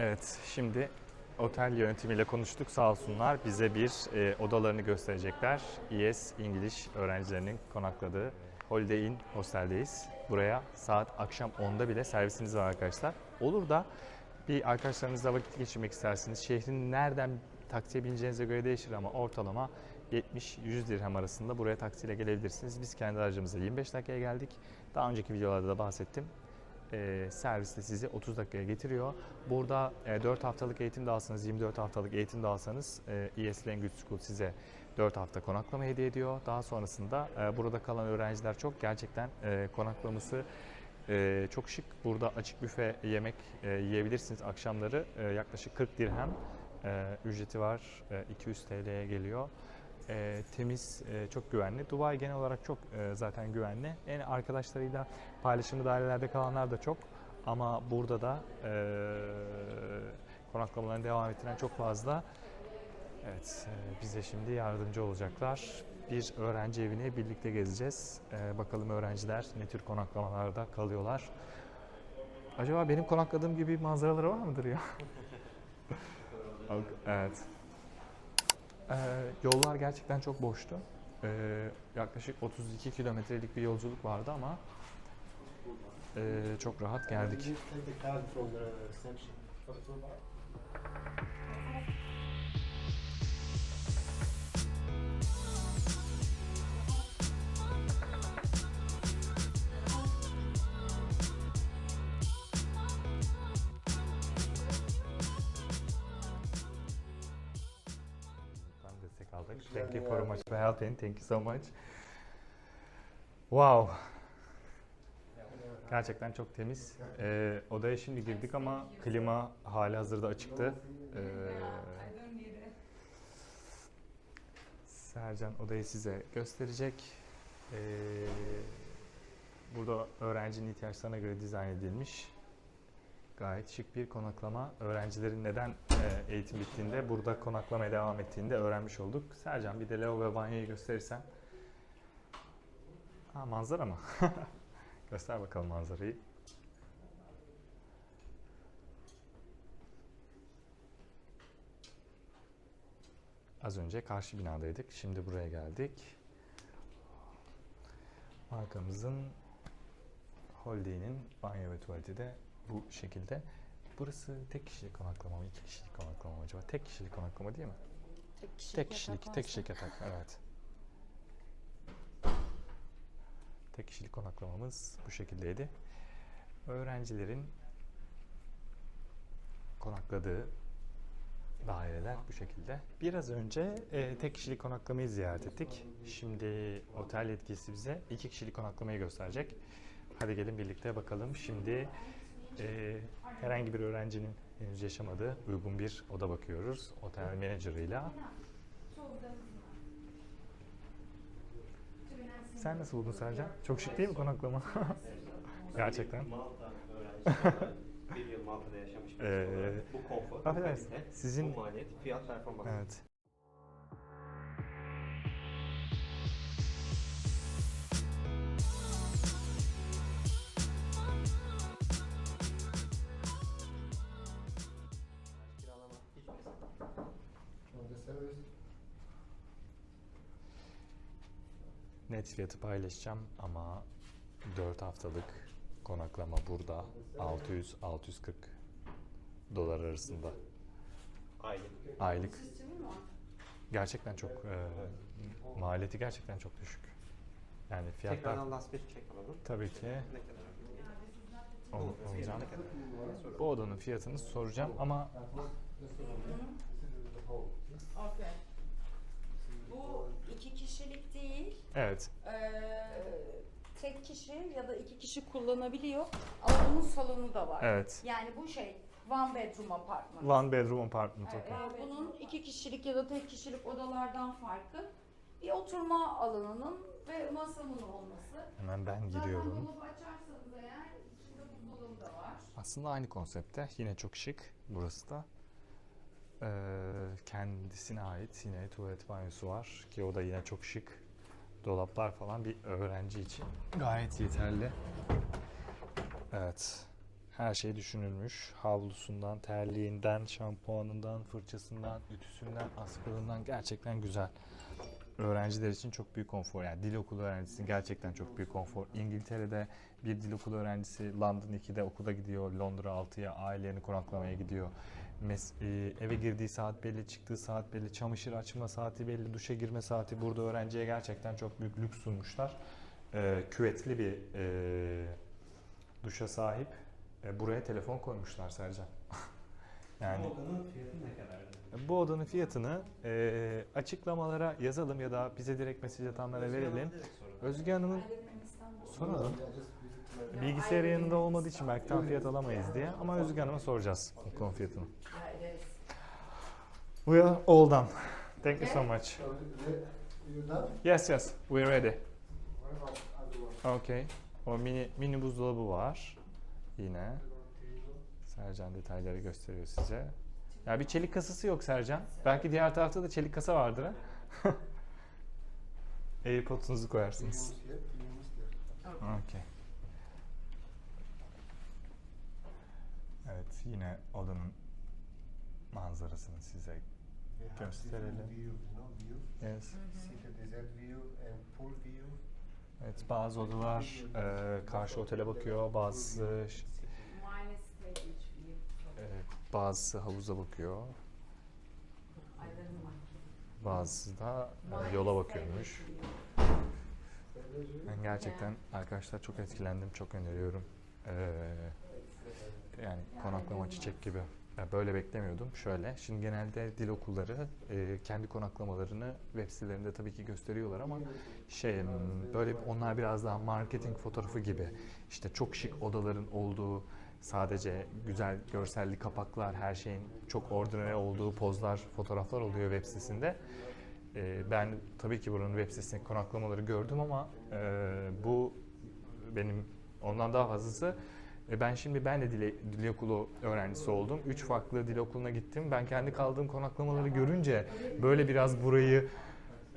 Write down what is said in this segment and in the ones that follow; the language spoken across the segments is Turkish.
Evet, şimdi otel yönetimiyle konuştuk. Sağ olsunlar bize bir e, odalarını gösterecekler. ES İngiliz öğrencilerinin konakladığı Holiday Inn hosteldeyiz. Buraya saat akşam 10'da bile servisiniz var arkadaşlar. Olur da bir arkadaşlarınızla vakit geçirmek istersiniz. Şehrin nereden taksiye bineceğinize göre değişir ama ortalama 70-100 dirhem arasında buraya taksiyle gelebilirsiniz. Biz kendi aracımızla 25 dakikaya geldik. Daha önceki videolarda da bahsettim e, serviste sizi 30 dakikaya getiriyor. Burada e, 4 haftalık eğitim de alsanız, 24 haftalık eğitim de alsanız e, ES Language School size 4 hafta konaklama hediye ediyor. Daha sonrasında e, burada kalan öğrenciler çok gerçekten e, konaklaması e, çok şık. Burada açık büfe yemek e, yiyebilirsiniz akşamları. E, yaklaşık 40 dirhem e, ücreti var. E, 200 TL'ye geliyor. E, temiz, e, çok güvenli. Dubai genel olarak çok e, zaten güvenli. En arkadaşlarıyla paylaşımlı dairelerde kalanlar da çok. Ama burada da e, konaklamalarını devam ettiren çok fazla. Evet, e, bize şimdi yardımcı olacaklar. Bir öğrenci evini birlikte gezeceğiz. E, bakalım öğrenciler ne tür konaklamalarda kalıyorlar. Acaba benim konakladığım gibi manzaraları var mıdır ya? evet. Ee, yollar gerçekten çok boştu. Ee, yaklaşık 32 kilometrelik bir yolculuk vardı ama e, çok rahat geldik. Thank you very much for helping. Thank you so much. Wow. Gerçekten çok temiz. Ee, odaya şimdi girdik ama klima hali hazırda açıktı. Ee, Sercan odayı size gösterecek. Ee, burada öğrencinin ihtiyaçlarına göre dizayn edilmiş. Gayet şık bir konaklama. Öğrencilerin neden e, eğitim bittiğinde burada konaklamaya devam ettiğinde öğrenmiş olduk. Sercan bir de lavabo ve banyoyu gösterirsen. Ha manzara mı? Göster bakalım manzarayı. Az önce karşı binadaydık. Şimdi buraya geldik. Markamızın Holiday'nin banyo ve tuvaleti de bu şekilde. Burası tek kişilik konaklama mı, iki kişilik konaklama mı acaba? Tek kişilik konaklama değil mi? Tek kişilik, Tek kişilik, yatak tek kişilik yatak, evet. Tek kişilik konaklamamız bu şekildeydi. Öğrencilerin konakladığı daireler bu şekilde. Biraz önce e, tek kişilik konaklamayı ziyaret ettik. Şimdi otel yetkisi bize iki kişilik konaklamayı gösterecek. Hadi gelin birlikte bakalım. Şimdi e, herhangi bir öğrencinin henüz yaşamadığı uygun bir oda bakıyoruz. Otel managerıyla. Sen nasıl buldun Sercan? Çok şık değil mi konaklama? Gerçekten. Malta öğrencisi. bir yıl Malta'da yaşamış bir Ee, bu konfor, bu kalite, sizin- bu maliyet, fiyat performans. Evet. Net fiyatı paylaşacağım ama 4 haftalık konaklama burada 600-640 dolar arasında. aylık. Aylık. Gerçekten çok e, maliyeti gerçekten çok düşük. Yani fiyatlar Tekrardan last bir check alalım. tabii ki Ne kadar? ol- olacağım. Bu odanın fiyatını soracağım ama. Bu iki kişilik değil. Evet Ee, tek kişi ya da iki kişi kullanabiliyor. Ama bunun salonu da var. evet. Yani bu şey one bedroom apartman. One bedroom apartment. Ee, okay. bunun iki kişilik ya da tek kişilik odalardan farkı bir oturma alanının ve masanın olması. Hemen ben Zaten giriyorum. dolabı açarsanız eğer içinde buzdolabı da var. Aslında aynı konsepte. Yine çok şık. Burası da. Ee, kendisine ait yine tuvalet banyosu var ki o da yine çok şık. Dolaplar falan bir öğrenci için gayet yeterli. Evet. her şey düşünülmüş. Havlusundan, terliğinden, şampuanından, fırçasından, ütüsünden, askılığından gerçekten güzel. Öğrenciler için çok büyük konfor. Yani dil okulu öğrencisi gerçekten çok büyük konfor. İngiltere'de bir dil okulu öğrencisi London 2'de okula gidiyor, Londra 6'ya ailelerini konaklamaya gidiyor. Mes- e, eve girdiği saat belli, çıktığı saat belli, çamaşır açma saati belli, duşa girme saati. Burada öğrenciye gerçekten çok büyük lüks sunmuşlar. E, küvetli bir e, duşa sahip. E, buraya telefon koymuşlar Sercan. yani Bu odanın fiyatı ne kadardı? bu odanın fiyatını e, açıklamalara yazalım ya da bize direkt mesaj atanlara verelim. Özge Hanım'ın soralım. Bilgisayarı yanında olmadığı için belki tam fiyat alamayız diye ama Özge Hanım'a soracağız okul fiyatını. We are all done. Thank you so much. Yes yes, we're ready. Okay. O mini mini buzdolabı var. Yine Sercan detayları gösteriyor size. Ya bir çelik kasası yok Sercan. Belki diğer tarafta da çelik kasa vardır ha. AirPods'unuzu koyarsınız. Use there. Okay. Evet yine odanın manzarasını size We have Gösterelim. different views, you know, views. yes. See the desert view and pool view. Evet bazı odalar e, karşı otele bakıyor, bazı e, bazısı havuza bakıyor, bazısı da e, yola bakıyormuş. Ben gerçekten arkadaşlar çok etkilendim, çok öneriyorum. Ee, yani konaklama çiçek gibi. Ya böyle beklemiyordum. Şöyle, şimdi genelde dil okulları e, kendi konaklamalarını web sitelerinde tabii ki gösteriyorlar ama şey böyle onlar biraz daha marketing fotoğrafı gibi. İşte çok şık odaların olduğu, sadece güzel görselli kapaklar, her şeyin çok ordinary olduğu pozlar, fotoğraflar oluyor web sitesinde. Ee, ben tabii ki buranın web sitesindeki konaklamaları gördüm ama e, bu benim ondan daha fazlası. E, ben şimdi ben de dil, dil okulu öğrencisi oldum. Üç farklı dil okuluna gittim. Ben kendi kaldığım konaklamaları görünce böyle biraz burayı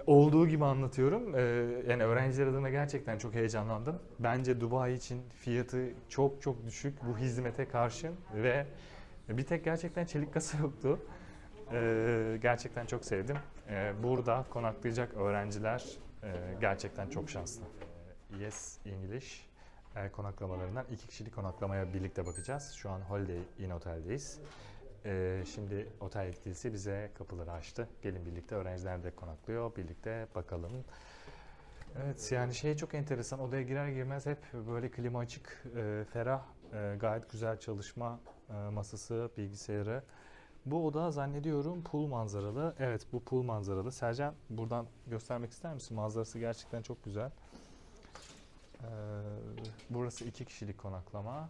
olduğu gibi anlatıyorum. Ee, yani öğrenciler adına gerçekten çok heyecanlandım. Bence Dubai için fiyatı çok çok düşük bu hizmete karşın ve bir tek gerçekten çelik kasa yoktu. Ee, gerçekten çok sevdim. Ee, burada konaklayacak öğrenciler e, gerçekten çok şanslı. Ee, Yes English e, konaklamalarından iki kişilik konaklamaya birlikte bakacağız. Şu an Holiday Inn Otel'deyiz. Ee, şimdi otel yetkilisi bize kapıları açtı. Gelin birlikte öğrenciler de konaklıyor. Birlikte bakalım. Evet yani şey çok enteresan. Odaya girer girmez hep böyle klima açık, e, ferah, e, gayet güzel çalışma e, masası, bilgisayarı. Bu oda zannediyorum pool manzaralı. Evet bu pool manzaralı. Sercan buradan göstermek ister misin? Manzarası gerçekten çok güzel. Ee, burası iki kişilik konaklama.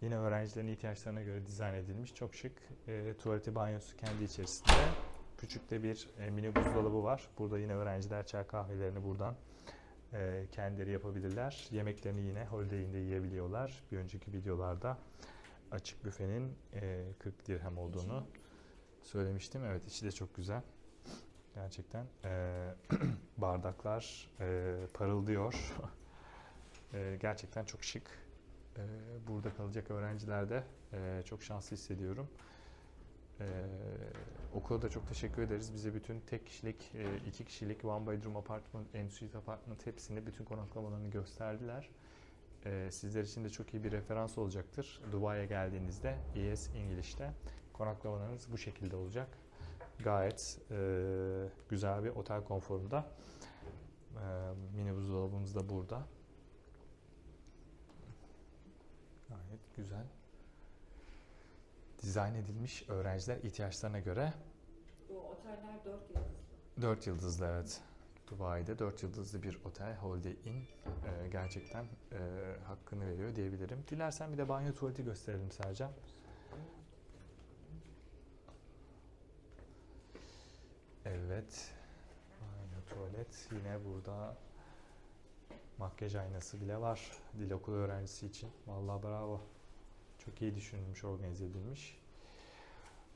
Yine öğrencilerin ihtiyaçlarına göre dizayn edilmiş. Çok şık. E, tuvaleti, banyosu kendi içerisinde. Küçük de bir e, mini buzdolabı var. Burada yine öğrenciler çay kahvelerini buradan e, kendileri yapabilirler. Yemeklerini yine Holiday Inn'de yiyebiliyorlar. Bir önceki videolarda açık büfenin e, 40 dirhem olduğunu söylemiştim. Evet içi de çok güzel. Gerçekten e, bardaklar e, parıldıyor. E, gerçekten çok şık. E, burada kalacak öğrenciler de e, çok şanslı hissediyorum. E, okula da çok teşekkür ederiz. Bize bütün tek kişilik, e, iki kişilik one bedroom apartment, en suite apartment hepsini, bütün konaklamalarını gösterdiler. Sizler için de çok iyi bir referans olacaktır. Dubai'ye geldiğinizde ES İngiliz'te konaklamalarınız bu şekilde olacak. Gayet e, güzel bir otel konforunda. E, mini buzdolabımız da burada. Gayet güzel. Dizayn edilmiş öğrenciler ihtiyaçlarına göre Bu oteller 4 yıldızlı. 4 yıldızlı evet. Dubai'de 4 yıldızlı bir otel Holiday Inn Ee, gerçekten e, hakkını veriyor diyebilirim. Dilersen bir de banyo tuvaleti gösterelim Sercan. Evet. Banyo tuvalet yine burada makyaj aynası bile var. Dil okulu öğrencisi için. Vallahi bravo. Çok iyi düşünülmüş, organize edilmiş.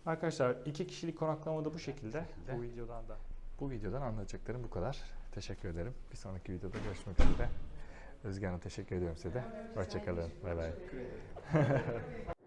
Arkadaşlar iki kişilik konaklama da bu şekilde. Bu videodan da bu videodan anlatacaklarım bu kadar. Teşekkür ederim. Bir sonraki videoda görüşmek üzere. Özge Hanım teşekkür ediyorum size de. Hoşçakalın. Bay bay.